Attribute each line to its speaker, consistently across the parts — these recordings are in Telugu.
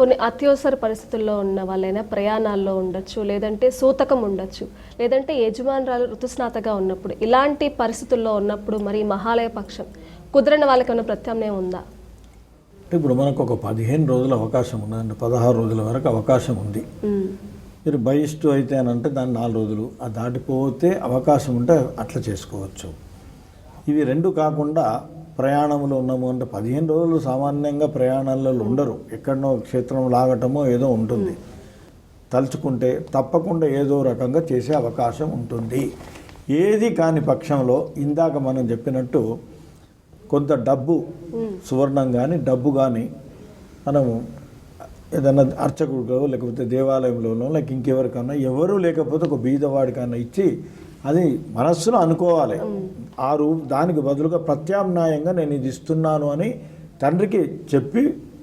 Speaker 1: కొన్ని అత్యవసర పరిస్థితుల్లో ఉన్న వాళ్ళైనా ప్రయాణాల్లో ఉండొచ్చు లేదంటే సూతకం ఉండొచ్చు లేదంటే యజమానురాలు ఋతుస్నాతగా ఉన్నప్పుడు ఇలాంటి పరిస్థితుల్లో ఉన్నప్పుడు మరి మహాలయ పక్షం కుదరని వాళ్ళకి ఏమైనా ప్రత్యామ్నాయం ఉందా?
Speaker 2: ఇప్పుడు మనకు ఒక పదిహేను రోజుల అవకాశం ఉన్నదండి పదహారు రోజుల వరకు అవకాశం ఉంది. మీరు బహిష్టు అయితే అని అంటే దాన్ని నాలుగు రోజులు ఆ దాటిపోతే అవకాశం ఉంటే అట్లా చేసుకోవచ్చు. ఇవి రెండు కాకుండా ప్రయాణంలో ఉన్నాము అంటే పదిహేను రోజులు సామాన్యంగా ప్రయాణాలలో ఉండరు. ఎక్కడనో క్షేత్రం లాగటమో ఏదో ఉంటుంది. తలుచుకుంటే తప్పకుండా ఏదో రకంగా చేసే అవకాశం ఉంటుంది. ఏది కాని పక్షంలో ఇందాక మనం చెప్పినట్టు కొంత డబ్బు సువర్ణం కానీ డబ్బు కానీ మనము ఏదన్నా అర్చకుడికో లేకపోతే దేవాలయంలోనో లేక ఇంకెవరికన్నా ఎవరు లేకపోతే ఒక బీదవాడికన్నా ఇచ్చి అది మనస్సులో అనుకోవాలి. ఆ రూ దానికి బదులుగా ప్రత్యామ్నాయంగా నేను ఇది ఇస్తున్నాను అని తండ్రికి చెప్పి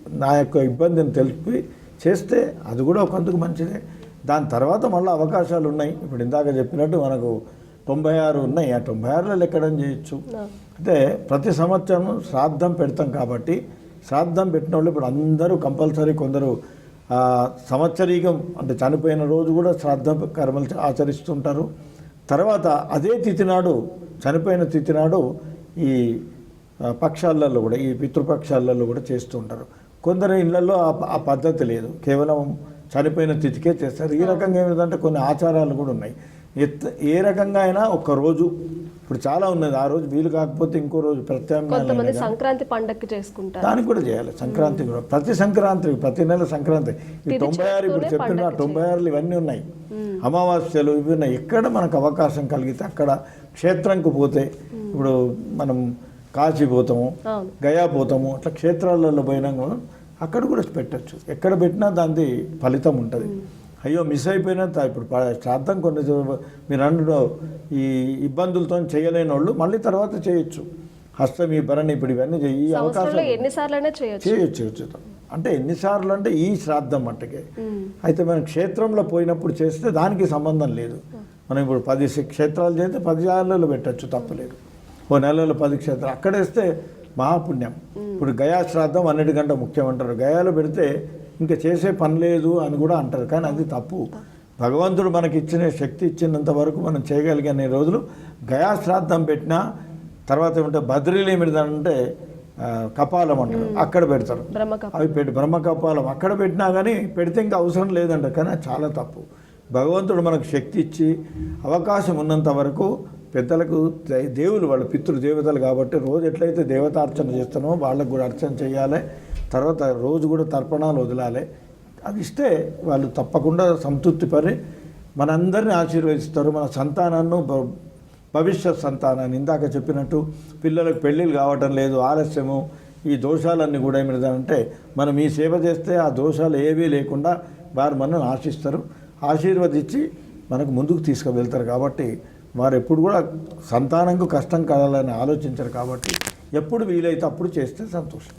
Speaker 2: నా యొక్క ఇబ్బందిని తెలిపి చేస్తే అది కూడా ఒకందుకు మంచిదే. దాని తర్వాత మళ్ళీ అవకాశాలు ఉన్నాయి. ఇప్పుడు ఇందాక చెప్పినట్టు మనకు తొంభై ఆరు ఉన్నాయి. ఆ తొంభై ఆరులో లెక్కడం చేయొచ్చు. అంటే ప్రతి సంవత్సరం శ్రాద్ధం పెడతాం కాబట్టి శ్రాద్ధం పెట్టిన వాళ్ళు ఇప్పుడు అందరూ కంపల్సరీ కొందరు సంవత్సరీకం అంటే చనిపోయిన రోజు కూడా శ్రాద్ధ కర్మలు ఆచరిస్తుంటారు. తర్వాత అదే తిథి నాడు చనిపోయిన తిథి నాడు ఈ పక్షాలలో కూడా ఈ పితృపక్షాలలో కూడా చేస్తుంటారు కొందరు ఇళ్ళలో ఆ- పద్ధతి లేదు. కేవలం చనిపోయిన తిథికే చేస్తారు. ఈ రకంగా ఏమిటంటే కొన్ని ఆచారాలు కూడా ఉన్నాయి. ఎత్ ఏ రకంగా అయినా ఒక రోజు ఇప్పుడు చాలా ఉన్నది ఆ రోజు వీలు కాకపోతే ఇంకో రోజు ప్రత్యామ్నాయం
Speaker 1: సంక్రాంతి పండక్కి చేసుకుంటారు.
Speaker 2: దానికి కూడా చేయాలి. సంక్రాంతి కూడా. ప్రతి సంక్రాంతి ప్రతి నెల సంక్రాంతి. ఈ తొంభై ఆరు ఇప్పుడు చెప్పిన తొంభై ఆరులు ఇవన్నీ ఉన్నాయి. అమావాస్యలు ఇవి ఉన్నాయి. ఎక్కడ మనకు అవకాశం కలిగితే అక్కడ క్షేత్రంకు పోతే ఇప్పుడు మనం కాశీ పోతాము గయా పోతాము అట్లా క్షేత్రాలలో పోయినా కూడా అక్కడ కూడా పెట్టచ్చు. ఎక్కడ పెట్టినా దాని ఫలితం ఉంటుంది. అయ్యో మిస్ అయిపోయినా తా- ఇప్పుడు శ్రాద్ధం కొన్ని మీరు అన్నడు ఈ ఇబ్బందులతో చేయలేని వాళ్ళు మళ్ళీ తర్వాత చేయొచ్చు. హస్తమి భరణి ఇప్పుడు ఇవన్నీ చేయి ఈ అవకాశం
Speaker 1: చేయొచ్చు.
Speaker 2: చేయొచ్చు అంటే ఎన్నిసార్లు అంటే ఈ శ్రాద్ధం మట్టుకే అయితే మనం క్షేత్రంలో పోయినప్పుడు చేస్తే దానికి సంబంధం లేదు. మనం ఇప్పుడు పది క్షేత్రాలు చేస్తే పది సార్లు పెట్టచ్చు తప్పలేదు. ఓ నెలలో పది క్షేత్రాలు. అక్కడ వేస్తే మహాపుణ్యం ఇప్పుడు గయా శ్రాద్ధం అన్నిటికంటే ముఖ్యం అంటారు. గయాలో పెడితే ఇంకా చేసే పని లేదు అని కూడా అంటారు. కానీ అది తప్పు. భగవంతుడు మనకి ఇచ్చిన శక్తి ఇచ్చినంత వరకు మనం చేయగలిగిన రోజులు గయా శ్రాద్ధం పెట్టినా తర్వాత ఏమంటే బద్రీలు ఏమిటంటే ఆ, కపాలం అంటారు. అక్కడ పెడతారు. అవి పెట్టి బ్రహ్మకపాలం అక్కడ పెట్టినా కానీ పెడితే ఇంకా అవసరం లేదంట. కానీ అది చాలా తప్పు. భగవంతుడు మనకు శక్తి ఇచ్చి అవకాశం ఉన్నంత వరకు పెద్దలకు దే- దేవులు వాళ్ళ పితృదేవతలు కాబట్టి రోజు ఎట్లయితే దేవతార్చన చేస్తానో వాళ్ళకు కూడా అర్చన చేయాలి. తర్వాత రోజు కూడా తర్పణాలు వదలాలి. అది ఇస్తే వాళ్ళు తప్పకుండా సంతృప్తి పడి మనందరిని ఆశీర్వదిస్తారు. మన సంతానాన్ని భవిష్యత్ సంతానాన్ని ఇందాక చెప్పినట్టు పిల్లలకు పెళ్ళిళ్ళు కావటం లేదు ఆలస్యము ఈ దోషాలన్నీ కూడా ఏమిటంటే మనం ఈ సేవ చేస్తే ఆ దోషాలు ఏవీ లేకుండా వారు మనల్ని ఆశిస్తారు. ఆశీర్వదించి మనకు ముందుకు తీసుకువెళ్తారు కాబట్టి వారు ఎప్పుడు కూడా సంతానంకు కష్టం కలాలని ఆలోచించరు కాబట్టి ఎప్పుడు వీలైతే అప్పుడు చేస్తే సంతోషం.